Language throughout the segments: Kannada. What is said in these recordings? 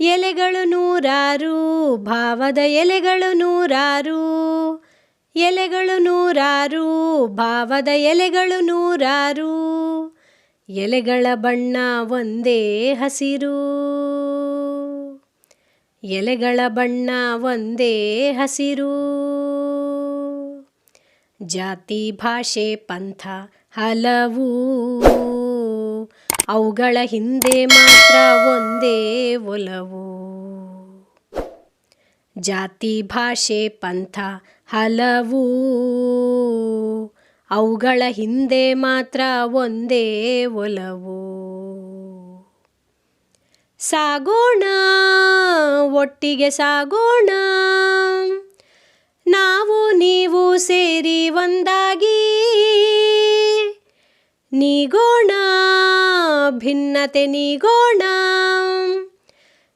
ಎಲೆಗಳು ನೂರಾರು, ಭಾವದ ಎಲೆಗಳು ನೂರಾರು. ಎಲೆಗಳು ನೂರಾರು, ಭಾವದ ಎಲೆಗಳು ನೂರಾರು. ಎಲೆಗಳ ಬಣ್ಣ ಒಂದೇ ಹಸಿರು. ಎಲೆಗಳ ಬಣ್ಣ ಒಂದೇ ಹಸಿರು. ಜಾತಿ, ಭಾಷೆ, ಪಂಥ ಹಲವು. ಅವುಗಳ ಹಿಂದೆ ಮಾತ್ರ ಒಂದೇ ಒಲವು. ಜಾತಿ, ಭಾಷೆ, ಪಂಥ, ಹಲವು. ಅವುಗಳ ಹಿಂದೆ ಮಾತ್ರ ಒಂದೇ ಒಲವು. ಸಾಗೋಣ, ಒಟ್ಟಿಗೆ ಸಾಗೋಣ. ನಾವು, ನೀವು ಸೇರಿ ಒಂದಾಗಿ ನೀಗೋಣ, ಭಿನ್ನತೆ ನೀಗೋಣ.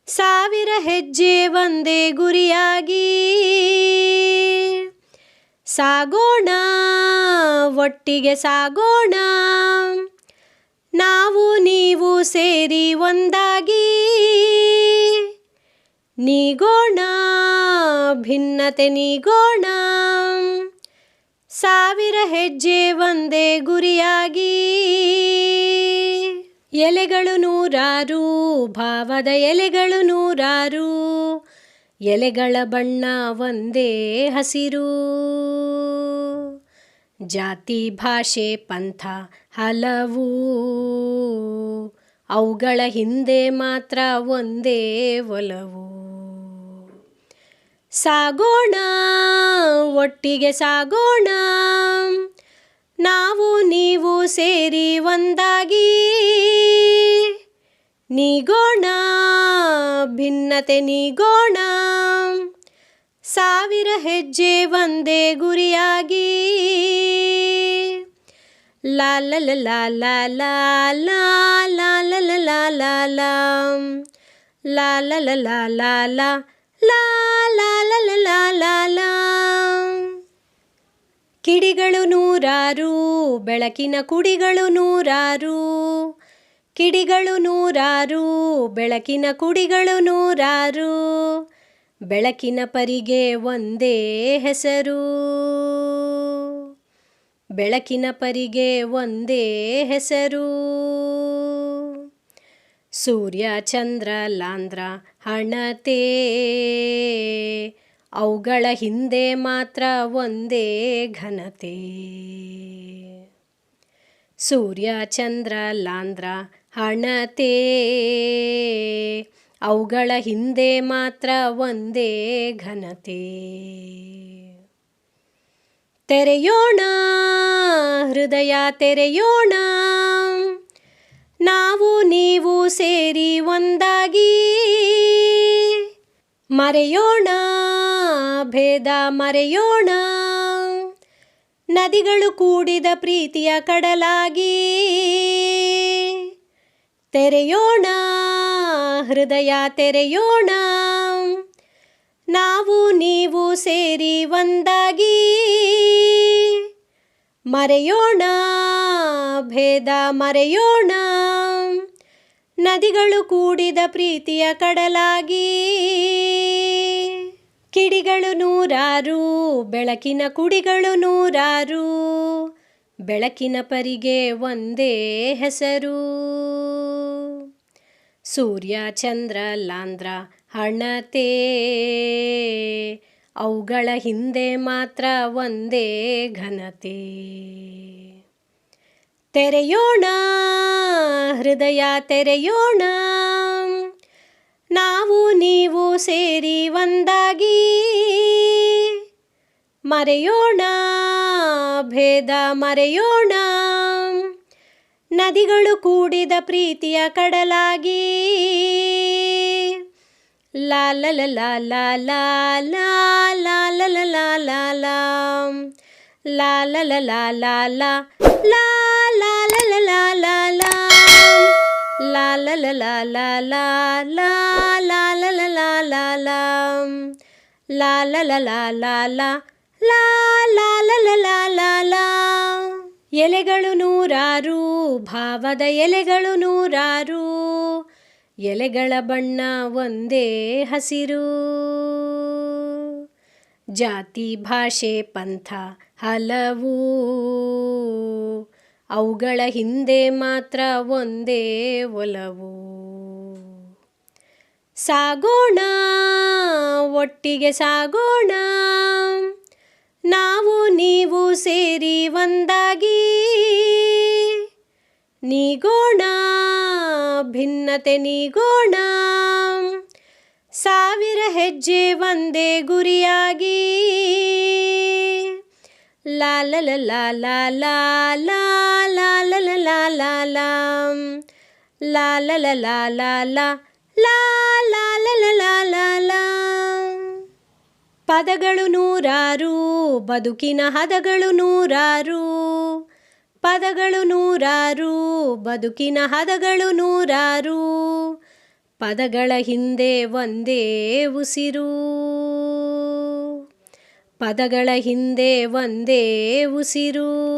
ಸಾವಿರ ಹೆಜ್ಜೆ ಒಂದೇ ಗುರಿಯಾಗಿ. ಸಾಗೋಣ, ಒಟ್ಟಿಗೆ ಸಾಗೋಣ. ನಾವು, ನೀವು ಸೇರಿ ಒಂದಾಗಿ. ನೀಗೋಣ, ಭಿನ್ನತೆ ನೀಗೋಣ. ಸಾವಿರ ಹೆಜ್ಜೆ ಒಂದೇ ಗುರಿಯಾಗಿ. ಎಲೆಗಳು ನೂರಾರು, ಭಾವದ ಎಲೆಗಳು ನೂರಾರು, ಎಲೆಗಳ ಬಣ್ಣ ಒಂದೇ ಹಸಿರು. ಜಾತಿ, ಭಾಷೆ, ಪಂಥ ಹಲವು, ಅವುಗಳ ಹಿಂದೆ ಮಾತ್ರ ಒಂದೇ ಒಲವು. ಸಾಗೋಣ ಒಟ್ಟಿಗೆ ಸಾಗೋಣ ನಾವು ನೀವು ಸೇರಿ ಒಂದಾಗಿ ನೀಗೋಣ ಭಿನ್ನತೆ ನೀಗೋಣ ಸಾವಿರ ಹೆಜ್ಜೆ ಒಂದೇ ಗುರಿಯಾಗಿ ಲಾ ಲಾಲ ಲ ಲಾ ಲಾ ಲಾ ಲಾ ಲಾ ಕಿಡಿಗಳು ನೂರಾರು, ಬೆಳಕಿನ ಕುಡಿಗಳು ನೂರಾರು. ಕಿಡಿಗಳು ನೂರಾರು, ಬೆಳಕಿನ ಕುಡಿಗಳು ನೂರಾರು. ಬೆಳಕಿನ ಪರಿಗೆ ಒಂದೇ ಹೆಸರು. ಬೆಳಕಿನ ಪರಿಗೆ ಒಂದೇ ಹೆಸರು. ಸೂರ್ಯ ಚಂದ್ರ ಲಾಂದ್ರ ಹಣತೆ. ಅವುಗಳ ಹಿಂದೆ ಮಾತ್ರ ಒಂದೇ ಘನತೆ. ಸೂರ್ಯ ಚಂದ್ರ ಲಾಂದ್ರ ಹಣತೆ. ಅವುಗಳ ಹಿಂದೆ ಮಾತ್ರ ಒಂದೇ ಘನತೆ. ತೆರೆಯೋಣ, ಹೃದಯ ತೆರೆಯೋಣ. ನಾವು ನೀವು ಸೇರಿ ಒಂದಾಗಿ. ಮರೆಯೋಣ, ಭೇದ ಮರೆಯೋಣ. ನದಿಗಳು ಕೂಡಿದ ಪ್ರೀತಿಯ ಕಡಲಾಗಿ. ತೆರೆಯೋಣ, ಹೃದಯ ತೆರೆಯೋಣ. ನಾವು ನೀವು ಸೇರಿ ಒಂದಾಗಿ. ಮರೆಯೋಣ ಭೇದ ಮರೆಯೋಣ. ನದಿಗಳು ಕೂಡಿದ ಪ್ರೀತಿಯ ಕಡಲಾಗಿ. ಕಿಡಿಗಳು ನೂರಾರು, ಬೆಳಕಿನ ಕುಡಿಗಳು ನೂರಾರು, ಬೆಳಕಿನ ಪರಿಗೆ ಒಂದೇ ಹೆಸರು. ಸೂರ್ಯ, ಚಂದ್ರ ಲಾಂದ್ರ ಹಣತೆ ಅವುಗಳ ಹಿಂದೆ ಮಾತ್ರ ಒಂದೇ ಘನತೆ. ತೆರೆಯೋಣ ಹೃದಯ ತೆರೆಯೋಣ ನಾವು ನೀವು ಸೇರಿ ಒಂದಾಗಿ ಮರೆಯೋಣ ಭೇದ ಮರೆಯೋಣ ನದಿಗಳು ಕೂಡಿದ ಪ್ರೀತಿಯ ಕಡಲಾಗಿ La la ಲಾ la la ಲಾ ಲಾ ಲಾ la ಎಲೆಗಳು ನೂರಾರು ಭಾವದ ಎಲೆಗಳು ನೂರಾರು ಎಲೆಗಳ ಬಣ್ಣ ಒಂದೇ ಹಸಿರು ಜಾತಿ ಭಾಷೆ ಪಂಥ ಹಲವು ಅವುಗಳ ಹಿಂದೆ ಮಾತ್ರ ಒಂದೇ ಒಲವು. ಸಾಗೋಣ, ಒಟ್ಟಿಗೆ ಸಾಗೋಣ. ನಾವು, ನೀವು ಸೇರಿ ಒಂದಾಗಿ. ನೀಗೋಣ, ಭಿನ್ನತೆ ನೀಗೋಣ. ಸಾವಿರ ಹೆಜ್ಜೆ ಒಂದೇ ಗುರಿಯಾಗಿ. ಲಾ ಲ ಲ ಲಾ ಲಾ ಲಾ ಲಾ ಲಾ ಲ ಲ ಲಾ ಲಾ ಲಾ ಲಾ ಲ ಲ ಲಾ ಲಾ ಲಾ ಲಾ ಲಾ ಲ ಲ ಪದಗಳು ನೂರಾರು ಬದುಕಿನ ಹದಗಳು ನೂರಾರು ಪದಗಳು ನೂರಾರು ಬದುಕಿನ ಹದಗಳು ನೂರಾರು ಪದಗಳ ಹಿಂದೆ ಒಂದೇ ಉಸಿರು ಪದಗಳ ಹಿಂದೆ ಒಂದೇ ಉಸಿರು.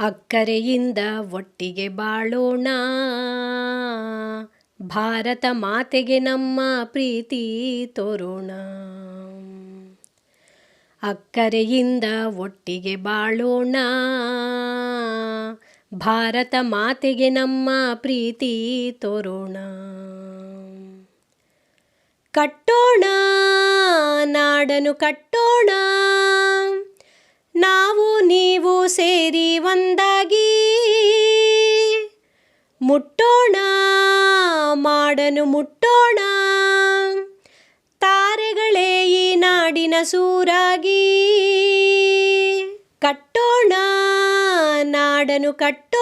ಅಕ್ಕರೆಯಿಂದ ಒಟ್ಟಿಗೆ ಬಾಳೋಣ. ಭಾರತ ಮಾತೆಗೆ ನಮ್ಮ ಪ್ರೀತಿ ತೋರೋಣ. ಅಕ್ಕರೆಯಿಂದ ಒಟ್ಟಿಗೆ ಬಾಳೋಣ. ಭಾರತ ಮಾತೆಗೆ ನಮ್ಮ ಪ್ರೀತಿ ತೋರೋಣ. ಕಟ್ಟೋಣ, ನಾಡನು ಕಟ್ಟೋಣ. ನಾವು ನೀವು ಸೇರಿ ಒಂದಾಗಿ. ಮುಟ್ಟೋಣ, ಮಾಡನು ಮುಟ್ಟೋಣ. ತಾರೆಗಳೇ ಈ ನಾಡಿನ ಸೂರಾಗಿ. ಕಟ್ಟೋಣ, ನಾಡನು ಕಟ್ಟೋಣ.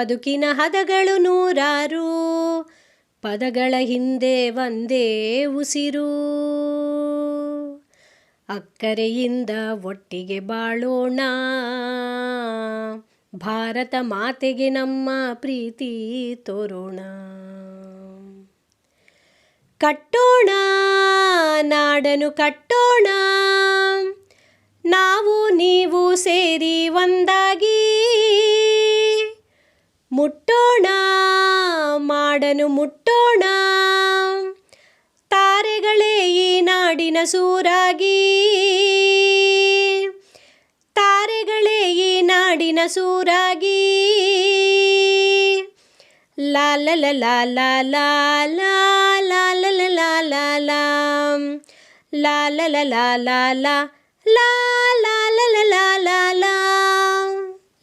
ಬದುಕಿನ ಹದಗಳು ನೂರಾರು. ಪದಗಳ ಹಿಂದೆ ಒಂದೇ ಉಸಿರು. ಅಕ್ಕರೆಯಿಂದ ಒಟ್ಟಿಗೆ ಬಾಳೋಣ. ಭಾರತ ಮಾತೆಗೆ ನಮ್ಮ ಪ್ರೀತಿ ತೋರೋಣ. ಕಟ್ಟೋಣ ನಾಡನು ಕಟ್ಟೋಣ. ನಾವು, ನೀವು ಸೇರಿ ಒಂದಾಗಿ ಮಾಡನು ಮುಟ್ಟೋಣ ತಾರೆಗಳೇ ಈ ನಾಡಿನ ಸೂರಾಗಿ ತಾರೆಗಳೇ ಈ ನಾಡಿನ ಸೂರಾಗಿ ಲಾಲ ಲಾಲಾ ಲಾಲಾ ಲಾಲ ಲಾಲಾ ಲಾಲ ಲಾಲಾ ಲಾ ಲ